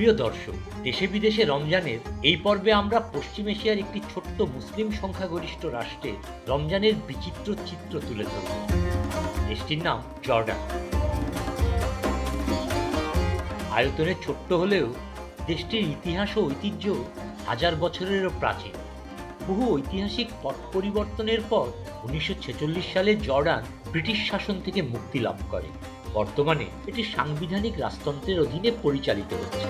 প্রিয় দর্শক, দেশে বিদেশে রমজানের, এই পর্বে আমরা পশ্চিম এশিয়ার একটি ছোট্ট মুসলিম সংখ্যাগরিষ্ঠ রাষ্ট্রের রমজানের বিচিত্র চিত্র তুলে ধরব। দেশটির নাম জর্ডান। আয়তনে ছোট্ট হলেও দেশটির ইতিহাস ও ঐতিহ্য হাজার বছরেরও প্রাচীন। বহু ঐতিহাসিক পট পরিবর্তনের পর উনিশশো ছেচল্লিশ সালে জর্ডান ব্রিটিশ শাসন থেকে মুক্তি লাভ করে। বর্তমানে এটি সাংবিধানিক রাজতন্ত্রের অধীনে পরিচালিত হচ্ছে।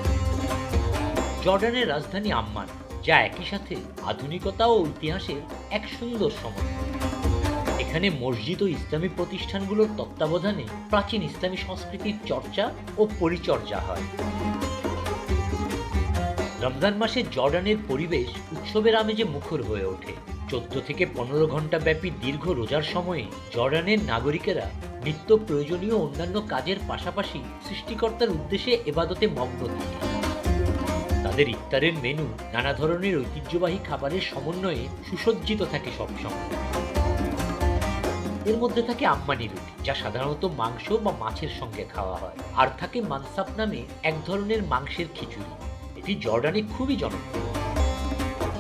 জর্ডানের রাজধানী আম্মান, যা একই সাথে আধুনিকতা ও ইতিহাসের এক সুন্দর সমন্বয় এখানে মসজিদ ও ইসলামী প্রতিষ্ঠানগুলোর তত্ত্বাবধানে প্রাচীন ইসলামী সংস্কৃতির চর্চা ও পরিচর্যা হয়। রমজান মাসে জর্ডানের পরিবেশ উৎসবের আমেজে মুখর হয়ে ওঠে। চোদ্দ থেকে পনেরো ঘণ্টা ব্যাপী দীর্ঘ রোজার সময়ে জর্ডানের নাগরিকেরা নিত্য প্রয়োজনীয় অন্যান্য কাজের পাশাপাশি সৃষ্টিকর্তার উদ্দেশ্যে এবাদতে মগ্ন থাকে। তাদের ইফতারের মেনু নানা ধরনের ঐতিহ্যবাহী খাবারের সমন্বয়ে সুসজ্জিত থাকে সবসময় এর মধ্যে থাকে আম্মানি রুটি, যা সাধারণত মাংস বা মাছের সঙ্গে খাওয়া হয়। আর থাকে মানসাপ নামে এক ধরনের মাংসের খিচুড়ি। এটি জর্ডানে খুবই জনপ্রিয়।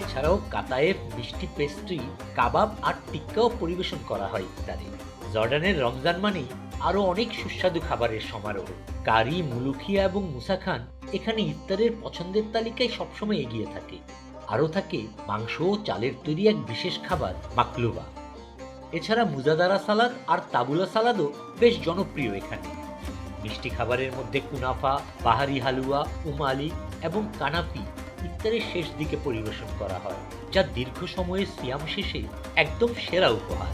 এছাড়াও কাতায়েফ মিষ্টি পেস্ট্রি, কাবাব আর টিক্কাও পরিবেশন করা হয় ইত্যাদি জর্ডানের রমজান মানেই আরও অনেক সুস্বাদু খাবারের সমারোহ। কারি, মুলুখিয়া এবং মুসা খান এখানে ইফতারের পছন্দের তালিকায় সবসময় এগিয়ে থাকে। আরও থাকে মাংস ও চালের তৈরি এক বিশেষ খাবার, মাকলুবা। এছাড়া মুজাদারা সালাদ আর তাবুলা সালাদও বেশ জনপ্রিয় এখানে। মিষ্টি খাবারের মধ্যে কুনাফা, বাহারি হালুয়া, উমালি এবং কানাপি ইত্যাদির শেষ দিকে পরিবেশন করা হয়, যা দীর্ঘ সময়ের সিয়াম শেষে একদম সেরা উপহার।